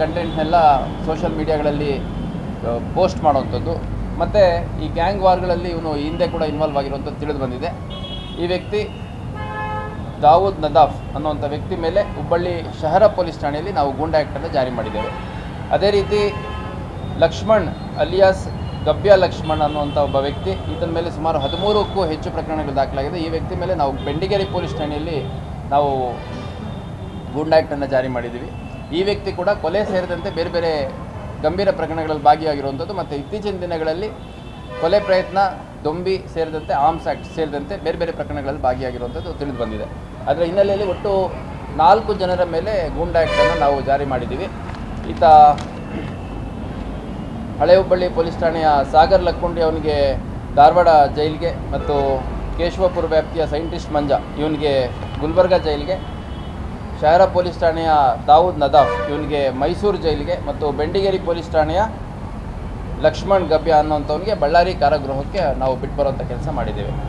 ಕಂಟೆಂಟ್ನೆಲ್ಲ social ಮೀಡಿಯಾಗಳಲ್ಲಿ post ಮಾಡುವಂಥದ್ದು. ಮತ್ತು ಈ ಗ್ಯಾಂಗ್ ವಾರ್ಗಳಲ್ಲಿ ಇವನು ಹಿಂದೆ ಕೂಡ ಇನ್ವಾಲ್ವ್ ಆಗಿರುವಂಥದ್ದು ತಿಳಿದು ಬಂದಿದೆ. ಈ ವ್ಯಕ್ತಿ ದಾವೂದ್ ನದಾಫ್ ಅನ್ನುವಂಥ ವ್ಯಕ್ತಿ ಮೇಲೆ ಹುಬ್ಬಳ್ಳಿ ಶಹರ ಪೊಲೀಸ್ ಠಾಣೆಯಲ್ಲಿ ನಾವು ಗೂಂಡಾ ಆ್ಯಕ್ಟನ್ನು ಜಾರಿ ಮಾಡಿದ್ದೇವೆ. ಅದೇ ರೀತಿ ಲಕ್ಷ್ಮಣ್ ಅಲಿಯಾಸ್ ಗಬ್ಯ ಲಕ್ಷ್ಮಣ್ ಅನ್ನುವಂಥ ಒಬ್ಬ ವ್ಯಕ್ತಿ, ಈತನ ಮೇಲೆ ಸುಮಾರು ಹದಿಮೂರಕ್ಕೂ ಹೆಚ್ಚು ಪ್ರಕರಣಗಳು ದಾಖಲಾಗಿದೆ. ಈ ವ್ಯಕ್ತಿ ಮೇಲೆ ನಾವು ಬೆಂಡಿಗೇರಿ ಪೊಲೀಸ್ ಠಾಣೆಯಲ್ಲಿ ನಾವು ಗೂಂಡಾ ಆ್ಯಕ್ಟನ್ನು ಜಾರಿ ಮಾಡಿದ್ದೀವಿ. ಈ ವ್ಯಕ್ತಿ ಕೂಡ ಕೊಲೆ ಸೇರಿದಂತೆ ಬೇರೆ ಬೇರೆ ಗಂಭೀರ ಪ್ರಕರಣಗಳಲ್ಲಿ ಭಾಗಿಯಾಗಿರುವಂಥದ್ದು. ಮತ್ತು ಇತ್ತೀಚಿನ ದಿನಗಳಲ್ಲಿ ಕೊಲೆ ಪ್ರಯತ್ನ, ದೊಂಬಿ ಸೇರಿದಂತೆ ಆರ್ಮ್ಸ್ ಆ್ಯಕ್ಟ್ ಸೇರಿದಂತೆ ಬೇರೆ ಬೇರೆ ಪ್ರಕರಣಗಳಲ್ಲಿ ಭಾಗಿಯಾಗಿರುವಂಥದ್ದು ತಿಳಿದು ಬಂದಿದೆ. ಅದರ ಹಿನ್ನೆಲೆಯಲ್ಲಿ ಒಟ್ಟು ನಾಲ್ಕು ಜನರ ಮೇಲೆ ಗೂಂಡಾ ಆ್ಯಕ್ಟನ್ನು ನಾವು ಜಾರಿ ಮಾಡಿದ್ದೀವಿ. ಈತ ಹಳೆ ಹುಬ್ಬಳ್ಳಿ ಪೊಲೀಸ್ ಠಾಣೆಯ ಸಾಗರ್ ಲಕ್ಕುಂಡಿ ಅವನಿಗೆ ಧಾರವಾಡ ಜೈಲಿಗೆ ಮತ್ತು ಕೇಶವಪುರ ವ್ಯಾಪ್ತಿಯ ಸೈಂಟಿಸ್ಟ್ ಮಂಜ ಇವನಿಗೆ ಗುಲ್ಬರ್ಗಾ ಜೈಲಿಗೆ ಶಹರ ಪೊಲೀಸ್ ಠಾಣೆಯ ದಾವೂದ್ ನದಾಫ್, ಇವನಿಗೆ ಮೈಸೂರು ಜೈಲಿಗೆ ಮತ್ತು ಬೆಂಡಿಗೇರಿ ಪೊಲೀಸ್ ಠಾಣೆಯ ಲಕ್ಷ್ಮಣ್ ಗಬ್ಯ ಅನ್ನೋಂಥವನಿಗೆ ಬಳ್ಳಾರಿ ಕಾರಾಗೃಹಕ್ಕೆ ನಾವು ಬಿಟ್ಟು ಬರುವಂಥ ಕೆಲಸ ಮಾಡಿದ್ದೇವೆ.